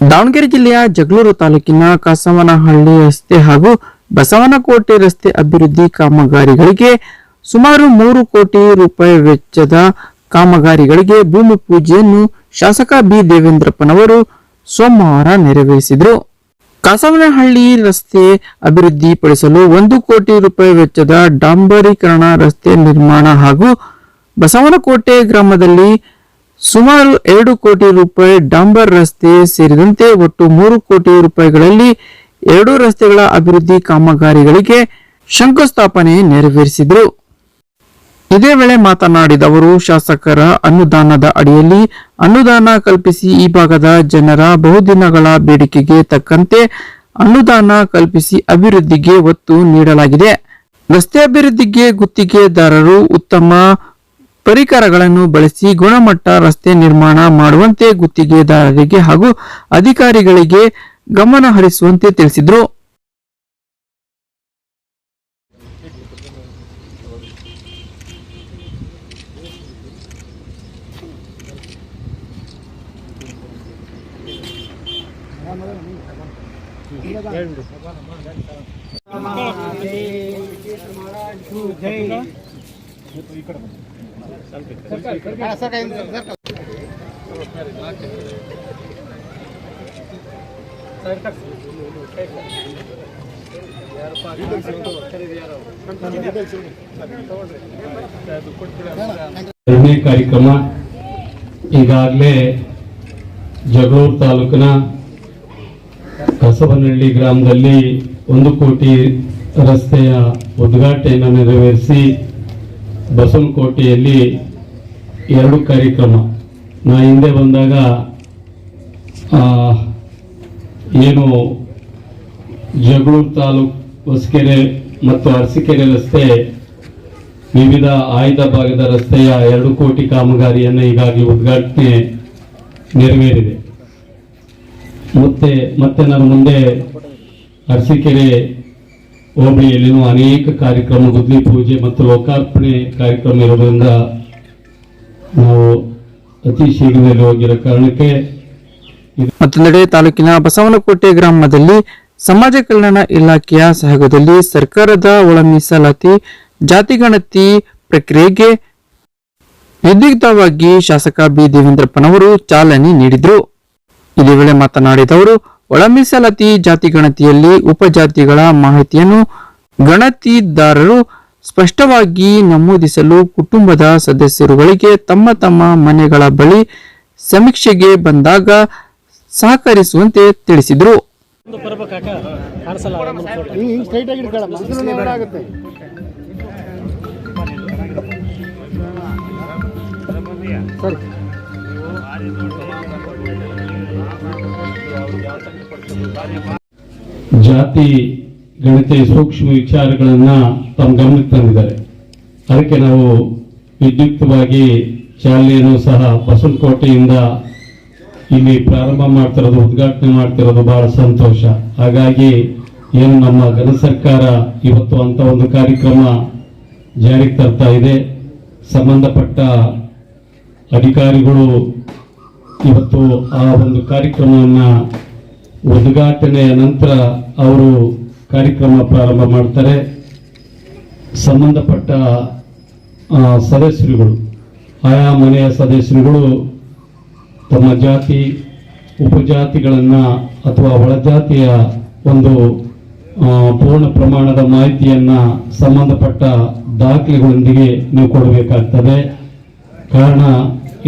ದಾವಣಗೆರೆ ಜಿಲ್ಲೆಯ ಜಗಳೂರು ತಾಲೂಕಿನ ಕಸವನಹಳ್ಳಿ ರಸ್ತೆ ಹಾಗೂ ಬಸವನಕೋಟೆ ರಸ್ತೆ ಅಭಿವೃದ್ಧಿ ಕಾಮಗಾರಿಗಳಿಗೆ ಸುಮಾರು ಮೂರು ಕೋಟಿ ರೂಪಾಯಿ ವೆಚ್ಚದ ಕಾಮಗಾರಿಗಳಿಗೆ ಭೂಮಿ ಪೂಜೆಯನ್ನು ಶಾಸಕ ಬಿ ದೇವೇಂದ್ರಪ್ಪನವರು ಸೋಮವಾರ ನೆರವೇರಿಸಿದರು. ಕಾಸವನಹಳ್ಳಿ ರಸ್ತೆ ಅಭಿವೃದ್ಧಿಪಡಿಸಲು ಒಂದು ಕೋಟಿ ರೂಪಾಯಿ ವೆಚ್ಚದ ಡಾಂಬರೀಕರಣ ರಸ್ತೆ ನಿರ್ಮಾಣ ಹಾಗೂ ಬಸವನಕೋಟೆ ಗ್ರಾಮದಲ್ಲಿ ಸುಮಾರು ಎರಡು ಕೋಟಿ ರೂಪಾಯಿ ಡಾಂಬರ್ ರಸ್ತೆ ಸೇರಿದಂತೆ ಒಟ್ಟು ಮೂರು ಕೋಟಿ ರೂಪಾಯಿಗಳಲ್ಲಿ ಎರಡು ರಸ್ತೆಗಳ ಅಭಿವೃದ್ಧಿ ಕಾಮಗಾರಿಗಳಿಗೆ ಶಂಕುಸ್ಥಾಪನೆ ನೆರವೇರಿಸಿದರು. ಇದೇ ವೇಳೆ ಮಾತನಾಡಿದ ಅವರು, ಶಾಸಕರ ಅನುದಾನದ ಅಡಿಯಲ್ಲಿ ಅನುದಾನ ಕಲ್ಪಿಸಿ ಈ ಭಾಗದ ಜನರ ಬಹುದಿನಗಳ ಬೇಡಿಕೆಗೆ ತಕ್ಕಂತೆ ಅನುದಾನ ಕಲ್ಪಿಸಿ ಅಭಿವೃದ್ಧಿಗೆ ಒತ್ತು ನೀಡಲಾಗಿದೆ. ರಸ್ತೆ ಅಭಿವೃದ್ಧಿಗೆ ಗುತ್ತಿಗೆದಾರರು ಉತ್ತಮ ಪರಿಕರಗಳನ್ನು ಬಳಸಿ ಗುಣಮಟ್ಟ ರಸ್ತೆ ನಿರ್ಮಾಣ ಮಾಡುವಂತೆ ಗುತ್ತಿಗೆದಾರರಿಗೆ ಹಾಗೂ ಅಧಿಕಾರಿಗಳಿಗೆ ಗಮನ ಹರಿಸುವಂತೆ ತಿಳಿಸಿದರು. ಎರಡನೇ ಕಾರ್ಯಕ್ರಮ ಈಗಾಗಲೇ ಜಗಳೂರು ತಾಲೂಕಿನ ಕಸಬನಹಳ್ಳಿ ಗ್ರಾಮದಲ್ಲಿ ಒಂದು ಕೋಟಿ ರಸ್ತೆಯ ಉದ್ಘಾಟನೆಯನ್ನು ನೆರವೇರಿಸಿ ಬಸವನಕೋಟೆಯಲ್ಲಿ ಎರಡು ಕಾರ್ಯಕ್ರಮ. ನಾ ಹಿಂದೆ ಬಂದಾಗ ಏನು ಜಗಳೂರು ತಾಲೂಕು ಹೊಸಕೆರೆ ಮತ್ತು ಅರಸಿಕೆರೆ ರಸ್ತೆ, ವಿವಿಧ ಆಯ್ದ ಭಾಗದ ರಸ್ತೆಯ ಎರಡು ಕೋಟಿ ಕಾಮಗಾರಿಯನ್ನು ಈಗಾಗಲೇ ಉದ್ಘಾಟನೆ ನೆರವೇರಿದೆ. ಮತ್ತೆ ಮತ್ತೆ ನಾನು ಮುಂದೆ ಅರಸೀಕೆರೆ ಹೋಬಳಿಯಲ್ಲಿನೂ ಅನೇಕ ಕಾರ್ಯಕ್ರಮ ಗುದ್ಲಿ ಪೂಜೆ ಮತ್ತು ಲೋಕಾರ್ಪಣೆ ಕಾರ್ಯಕ್ರಮ ಇರೋದ್ರಿಂದ ನಾವು ಅತಿ ಶೀಘ್ರದಲ್ಲಿ ಹೋಗಿರೋ ಕಾರಣಕ್ಕೆ ಮತ್ತೊಂದೆಡೆ ತಾಲೂಕಿನ ಬಸವನಕೋಟೆ ಗ್ರಾಮದಲ್ಲಿ ಸಮಾಜ ಕಲ್ಯಾಣ ಇಲಾಖೆಯ ಸಹಯೋಗದಲ್ಲಿ ಸರ್ಕಾರದ ಒಳ ಮೀಸಲಾತಿ ಜಾತಿ ಗಣತಿ ಪ್ರಕ್ರಿಯೆಗೆ ವಿದ್ಯುಕ್ತವಾಗಿ ಶಾಸಕ ಬಿ ದೇವೇಂದ್ರಪ್ಪನವರು ಚಾಲನೆ ನೀಡಿದರು. ಇದೇ ವೇಳೆ ಮಾತನಾಡಿದ ಅವರು ಒಳ ಮೀಸಲಾತಿ ಜಾತಿ ಗಣತಿಯಲ್ಲಿ ಉಪಜಾತಿಗಳ ಮಾಹಿತಿಯನ್ನು ಗಣತಿದಾರರು ಸ್ಪಷ್ಟವಾಗಿ ನಮೂದಿಸಲು ಕುಟುಂಬದ ಸದಸ್ಯರುಗಳಿಗೆ ತಮ್ಮ ತಮ್ಮ ಮನೆಗಳ ಬಳಿ ಸಮೀಕ್ಷೆಗೆ ಬಂದಾಗ ಸಹಕರಿಸುವಂತೆ ತಿಳಿಸಿದರು. ಜಾತಿ, ಗಣಿತ, ಸೂಕ್ಷ್ಮ ವಿಚಾರಗಳನ್ನ ತಮ್ಮ ಗಮನಕ್ಕೆ ತಂದಿದ್ದಾರೆ. ಅದಕ್ಕೆ ನಾವು ವಿದ್ಯುಕ್ತವಾಗಿ ಚಾಲನೆಯನ್ನು ಸಹ ಬಸವನಕೋಟೆಯಿಂದ ಇಲ್ಲಿ ಪ್ರಾರಂಭ ಮಾಡ್ತಿರೋದು, ಉದ್ಘಾಟನೆ ಮಾಡ್ತಿರೋದು ಬಹಳ ಸಂತೋಷ. ಹಾಗಾಗಿ ಏನು ನಮ್ಮ ಘನ ಸರ್ಕಾರ ಇವತ್ತು ಅಂತ ಒಂದು ಕಾರ್ಯಕ್ರಮ ಜಾರಿಗೆ ತರ್ತಾ ಇದೆ. ಸಂಬಂಧಪಟ್ಟ ಅಧಿಕಾರಿಗಳು ಇವತ್ತು ಆ ಒಂದು ಕಾರ್ಯಕ್ರಮವನ್ನ ಉದ್ಘಾಟನೆಯ ನಂತರ ಅವರು ಕಾರ್ಯಕ್ರಮ ಪ್ರಾರಂಭ ಮಾಡ್ತಾರೆ. ಸಂಬಂಧಪಟ್ಟ ಸದಸ್ಯರುಗಳು, ಆಯಾ ಮನೆಯ ಸದಸ್ಯರುಗಳು ತಮ್ಮ ಜಾತಿ, ಉಪಜಾತಿಗಳನ್ನು ಅಥವಾ ಒಳಜಾತಿಯ ಒಂದು ಪೂರ್ಣ ಪ್ರಮಾಣದ ಮಾಹಿತಿಯನ್ನು ಸಂಬಂಧಪಟ್ಟ ದಾಖಲೆಗಳೊಂದಿಗೆ ನೀವು ಕೊಡಬೇಕಾಗ್ತದೆ. ಕಾರಣ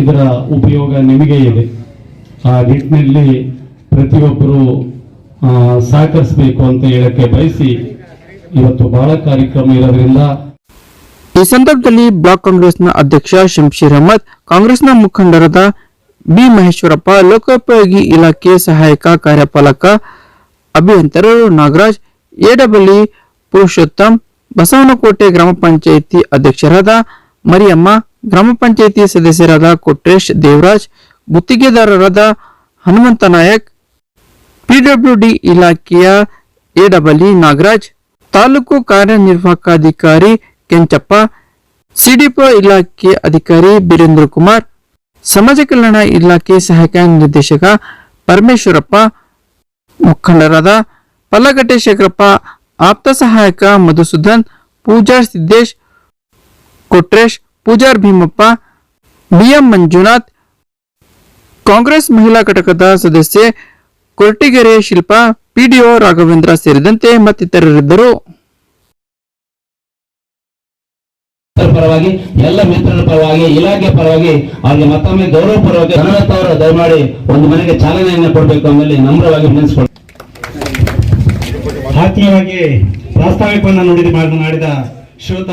ಇದರ ಉಪಯೋಗ ನಿಮಗೆ ಇದೆ. ಆ ನಿಟ್ಟಿನಲ್ಲಿ ಪ್ರತಿಯೊಬ್ಬರು ಸಹಕರಿಸಬೇಕು ಅಂತ ಹೇಳಕ್ಕೆ ಬಯಸಿ ಇವತ್ತು ಬಹಳ ಕಾರ್ಯಕ್ರಮ ಇರೋದ್ರಿಂದ ಈ ಸಂದರ್ಭದಲ್ಲಿ ಬ್ಲಾಕ್ ಕಾಂಗ್ರೆಸ್ನ ಅಧ್ಯಕ್ಷ ಶಂಶೀರ್ ಅಹಮದ್, ಕಾಂಗ್ರೆಸ್ನ ಮುಖಂಡರಾದ ಬಿ ಮಹೇಶ್ವರಪ್ಪ, ಲೋಕೋಪಯೋಗಿ ಇಲಾಖೆ ಸಹಾಯಕ ಕಾರ್ಯಪಾಲಕ ಅಭಿಯಂತರರು ನಾಗರಾಜ್ ಎಡಬಳ್ಳಿ ಪುರುಷೋತ್ತಮ್, ಬಸವನಕೋಟೆ ಗ್ರಾಮ ಪಂಚಾಯಿತಿ ಅಧ್ಯಕ್ಷರಾದ ಮರಿಯಮ್ಮ, ಗ್ರಾಮ ಪಂಚಾಯಿತಿ ಸದಸ್ಯರಾದ Kotresh Devaraj, ಗುತ್ತಿಗೆದಾರರಾದ Hanumantha Nayak PWD ಇಲಾಖೆಯ ಎಡಬಲಿ ನಾಗರಾಜ್ ತಾಲೂಕು ಕಾರ್ಯನಿರ್ವಾಹಕಾಧಿಕಾರಿ ಕೆಂಚಪ್ಪ ಸಿಡಿಪೋ ಇಲಾಖೆ ಅಧಿಕಾರಿ ಬೀರೇಂದ್ರ ಕುಮಾರ್ ಸಮಾಜ ಕಲ್ಯಾಣ ಇಲಾಖೆ ಸಹಾಯಕ ನಿರ್ದೇಶಕ ಪರಮೇಶ್ವರಪ್ಪ ಮುಖಂಡರಾದ ಪಲ್ಲಗಟ್ಟೆ ಶೇಖರಪ್ಪ ಆಪ್ತ ಸಹಾಯಕ ಮಧುಸೂದನ್ ಪೂಜಾರ್ ಸಿದ್ದೇಶ್ ಕೊಟ್ರೇಶ್ ಪೂಜಾರ್ ಭೀಮಪ್ಪ ಬಿಎಂ ಮಂಜುನಾಥ್ ಕಾಂಗ್ರೆಸ್ ಮಹಿಳಾ ಘಟಕದ ಸದಸ್ಯೆ ಕೊರಟಿಗೆರೆ ಶಿಲ್ಪಾ ಪಿಡಿಒ ರಾಘವೇಂದ್ರ ಸೇರಿದಂತೆ ಮತ್ತಿತರರಿದ್ದರು. ಪರವಾಗಿ ಎಲ್ಲ ಮಿತ್ರರ ಪರವಾಗಿ ಇಲಾಖೆ ಪರವಾಗಿ ಅವ್ರಿಗೆ ಮತ್ತೊಮ್ಮೆ ಗೌರವ ಪರವಾಗಿ ಅವರ ಅವರು ದಯಮಾಡಿ ಒಂದು ಮನೆಗೆ ಚಾಲನೆಯನ್ನು ಕೊಡಬೇಕು ಆಮೇಲೆ ನಮ್ರವಾಗಿ ಆತ್ಮೀಯವಾಗಿ ಪ್ರಾಸ್ತಾವಿಕವನ್ನು ನುಡಿದು ಮಾಡಿದ ಶ್ರೋತ